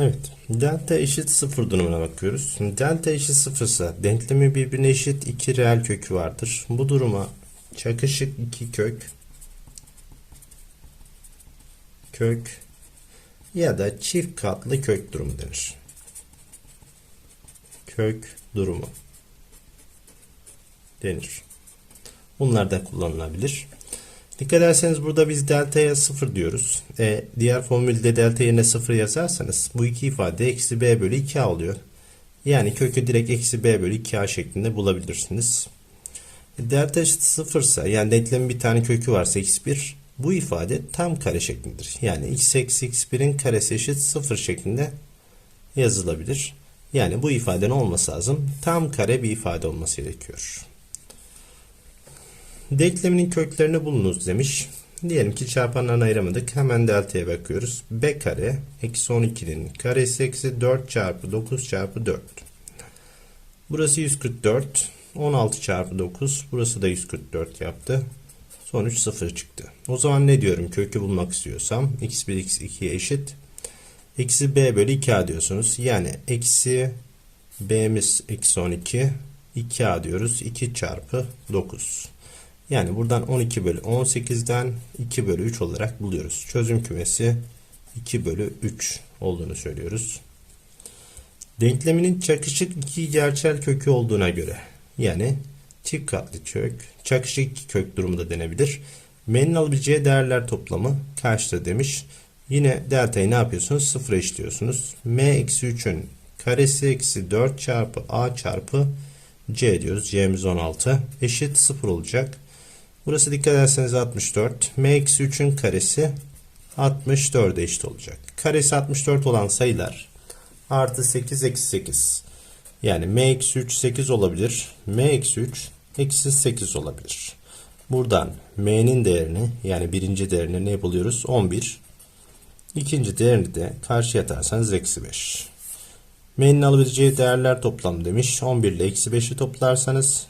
Evet. Delta eşit 0 durumuna bakıyoruz. Delta eşit 0 ise denklemi birbirine eşit iki reel kökü vardır. Bu duruma çakışık iki kök kök ya da çift katlı kök durumu denir. Kök durumu denir. Bunlar da kullanılabilir. Dikkat ederseniz burada biz delta'ya 0 diyoruz. E, diğer formülde delta yerine 0 yazarsanız bu iki ifade eksi b bölü 2a oluyor. Yani kökü direkt eksi b bölü 2a şeklinde bulabilirsiniz. E, delta eşit 0 ise yani denklemin bir tane kökü varsa x1 bu ifade tam kare şeklindedir. Yani x eksi x1'in karesi eşit 0 şeklinde yazılabilir. Yani bu ifadenin olması lazım. Tam kare bir ifade olması gerekiyor. Denkleminin köklerini bulunuz demiş. Diyelim ki çarpanlarını ayıramadık. Hemen delta'ya bakıyoruz. b kare eksi 12'nin karesi eksi 4 çarpı 9 çarpı 4. Burası 144. 16 çarpı 9. Burası da 144 yaptı. Sonuç 0 çıktı. O zaman ne diyorum? Kökü bulmak istiyorsam x1 x2'ye eşit. Eksi b bölü 2a diyorsunuz. Yani eksi b'miz eksi 12. 2a diyoruz. 2 çarpı 9. Yani buradan 12 bölü 18'den 2 bölü 3 olarak buluyoruz. Çözüm kümesi 2 bölü 3 olduğunu söylüyoruz. Denkleminin çakışık iki gerçel kökü olduğuna göre yani çift katlı kök, çakışık iki kök durumu da denebilir. M'nin alabileceği değerler toplamı kaçtır demiş. Yine delta'yı ne yapıyorsunuz? Sıfır eşliyorsunuz. M eksi 3'ün karesi eksi 4 çarpı A çarpı C diyoruz. C'miz 16. Eşit 0 olacak. Burası dikkat ederseniz 64. M eksi 3'ün karesi 64'e eşit olacak. Karesi 64 olan sayılar artı 8 eksi 8. Yani M eksi 3 8 olabilir. M eksi 3 eksi 8 olabilir. Buradan M'nin değerini yani birinci değerini ne buluyoruz? 11. İkinci değerini de karşıya atarsanız eksi 5. M'nin alabileceği değerler toplam demiş. 11 ile eksi 5'i toplarsanız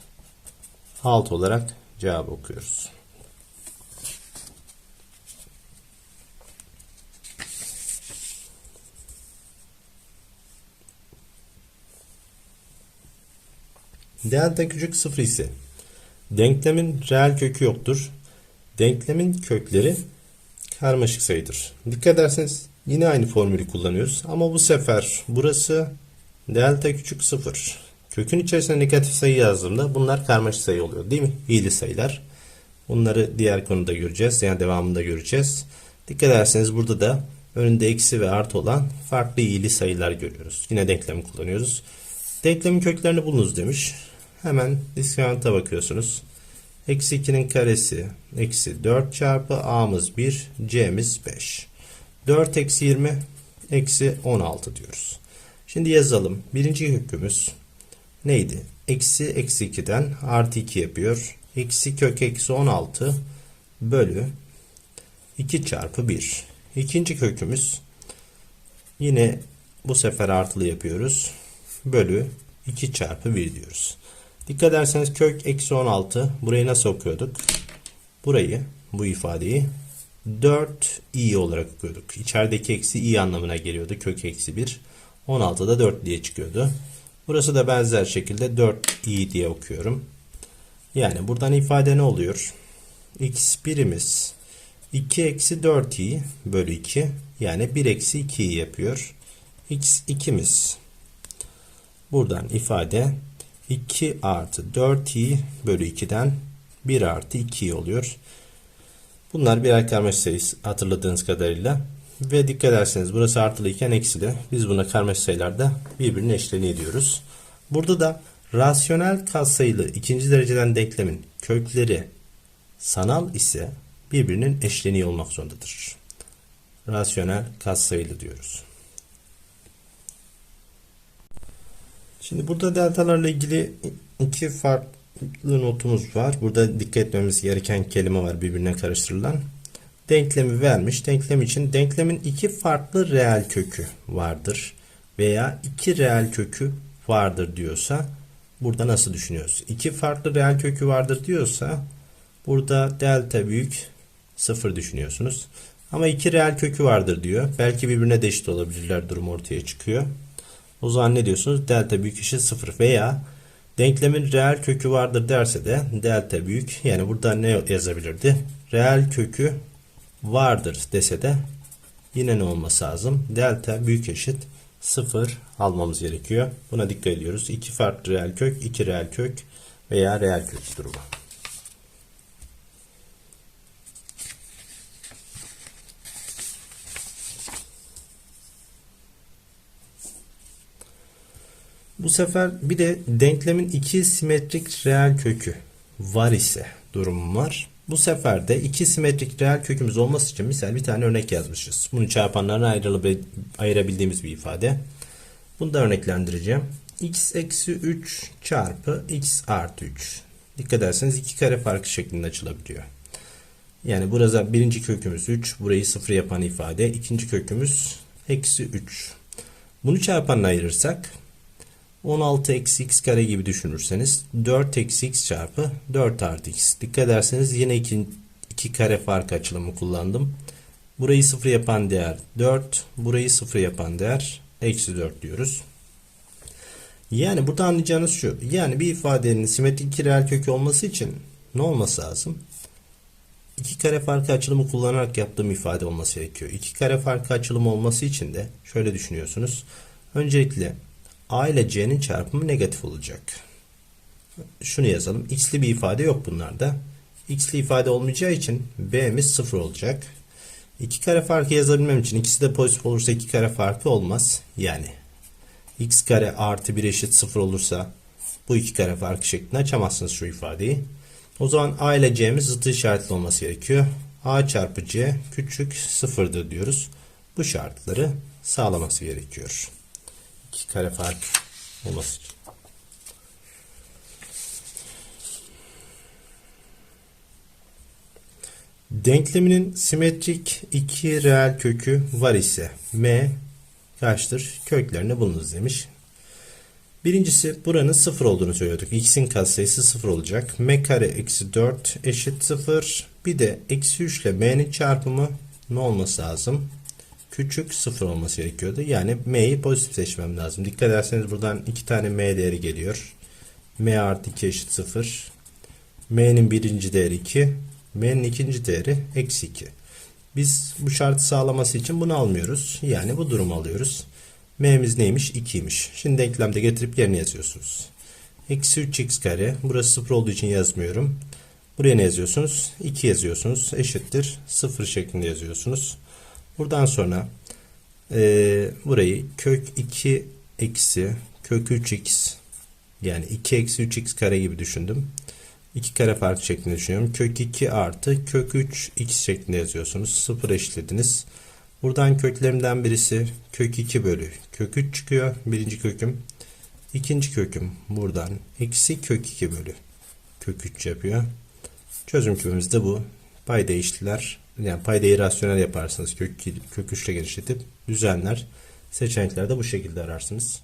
6 olarak cevabı okuyoruz. Delta küçük sıfır ise denklemin reel kökü yoktur. Denklemin kökleri karmaşık sayıdır. Dikkat ederseniz yine aynı formülü kullanıyoruz ama bu sefer burası delta küçük sıfır. Kökün içerisine negatif sayı yazdığımda bunlar karmaşık sayı oluyor değil mi? İyili sayılar. Bunları diğer konuda göreceğiz. Yani devamında göreceğiz. Dikkat ederseniz burada da önünde eksi ve artı olan farklı iyili sayılar görüyoruz. Yine denklemi kullanıyoruz. Denklemin köklerini bulunuz demiş. Hemen diskranta bakıyorsunuz. Eksi 2'nin karesi eksi 4 çarpı a'mız 1 c'miz 5. 4 eksi 20 eksi 16 diyoruz. Şimdi yazalım. Birinci kökümüz neydi? Eksi eksi 2'den artı 2 yapıyor. Eksi kök eksi 16 bölü 2 çarpı 1. İkinci kökümüz yine bu sefer artılı yapıyoruz. Bölü 2 çarpı 1 diyoruz. Dikkat ederseniz kök eksi 16 burayı nasıl okuyorduk? Burayı bu ifadeyi 4 i olarak okuyorduk. İçerideki eksi i anlamına geliyordu. Kök eksi 1. 16'da 4 diye çıkıyordu. Burası da benzer şekilde 4 i diye okuyorum. Yani buradan ifade ne oluyor? x birimiz 2 eksi 4 i bölü 2 yani 1 eksi 2 i yapıyor. x 2'miz buradan ifade 2 artı 4i bölü 2'den 1 artı 2 oluyor. Bunlar birer karmaşık sayısı hatırladığınız kadarıyla. Ve dikkat ederseniz burası artılı iken eksili. Biz buna karmaşık sayılarda birbirine eşleni ediyoruz. Burada da rasyonel katsayılı ikinci dereceden denklemin kökleri sanal ise birbirinin eşleniği olmak zorundadır. Rasyonel katsayılı diyoruz. Şimdi burada deltalarla ilgili iki farklı notumuz var. Burada dikkat etmemiz gereken kelime var birbirine karıştırılan. Denklemi vermiş. Denklem için denklemin iki farklı reel kökü vardır. Veya iki reel kökü vardır diyorsa burada nasıl düşünüyoruz? İki farklı reel kökü vardır diyorsa burada delta büyük sıfır düşünüyorsunuz. Ama iki reel kökü vardır diyor. Belki birbirine de eşit olabilirler durum ortaya çıkıyor. O zaman ne diyorsunuz? Delta büyük eşit 0 veya denklemin reel kökü vardır derse de delta büyük yani burada ne yazabilirdi? Reel kökü vardır dese de yine ne olması lazım? Delta büyük eşit 0 almamız gerekiyor. Buna dikkat ediyoruz. İki farklı reel kök, iki reel kök veya reel kök durumu. Bu sefer bir de denklemin iki simetrik reel kökü var ise durumum var. Bu sefer de iki simetrik reel kökümüz olması için misal bir tane örnek yazmışız. Bunu çarpanlarına ayırabildiğimiz bir ifade. Bunu da örneklendireceğim. x eksi 3 çarpı x artı 3. Dikkat ederseniz iki kare farkı şeklinde açılabiliyor. Yani burada birinci kökümüz 3. Burayı sıfır yapan ifade. İkinci kökümüz eksi 3. Bunu çarpanla ayırırsak 16 eksi x kare gibi düşünürseniz 4 eksi x çarpı 4 artı x. Dikkat ederseniz yine iki, iki kare fark açılımı kullandım. Burayı sıfır yapan değer 4. Burayı sıfır yapan değer eksi 4 diyoruz. Yani burada anlayacağınız şu. Yani bir ifadenin simetrik iki reel kökü olması için ne olması lazım? İki kare farkı açılımı kullanarak yaptığım ifade olması gerekiyor. İki kare farkı açılımı olması için de şöyle düşünüyorsunuz. Öncelikle A ile C'nin çarpımı negatif olacak. Şunu yazalım. X'li bir ifade yok bunlarda. X'li ifade olmayacağı için B'miz 0 olacak. İki kare farkı yazabilmem için ikisi de pozitif olursa iki kare farkı olmaz. Yani x kare artı 1 eşit 0 olursa bu iki kare farkı şeklinde açamazsınız şu ifadeyi. O zaman A ile C'miz zıtı işaretli olması gerekiyor. A çarpı C küçük sıfırdır diyoruz. Bu şartları sağlaması gerekiyor. İki kare fark olması için. Denkleminin simetrik iki reel kökü var ise m kaçtır? Köklerini bulunuz demiş. Birincisi buranın sıfır olduğunu söylüyorduk. X'in katsayısı sıfır olacak. m kare eksi 4 eşit sıfır. Bir de eksi 3 ile m'nin çarpımı ne olması lazım? Küçük sıfır olması gerekiyordu. Yani m'yi pozitif seçmem lazım. Dikkat ederseniz buradan iki tane m değeri geliyor. m artı 2 eşit sıfır. m'nin birinci değeri 2. m'nin ikinci değeri eksi 2. Biz bu şartı sağlaması için bunu almıyoruz. Yani bu durumu alıyoruz. M'miz neymiş? 2'ymiş. Şimdi denklemde getirip yerine yazıyorsunuz. Eksi 3x kare. Burası 0 olduğu için yazmıyorum. Buraya ne yazıyorsunuz? 2 yazıyorsunuz. Eşittir. 0 şeklinde yazıyorsunuz. Buradan sonra e, burayı kök 2 eksi kök 3x yani 2 eksi 3x kare gibi düşündüm. 2 kare farkı şeklinde düşünüyorum. Kök 2 artı kök 3 x şeklinde yazıyorsunuz. 0 eşitlediniz. Buradan köklerimden birisi kök 2 bölü kök 3 çıkıyor. Birinci köküm. İkinci köküm buradan eksi kök 2 bölü kök 3 yapıyor. Çözüm kümemiz de bu. Payda işler yani paydayı rasyonel yaparsınız. Kök, kök 3 ile genişletip düzenler. Seçenekleri de bu şekilde ararsınız.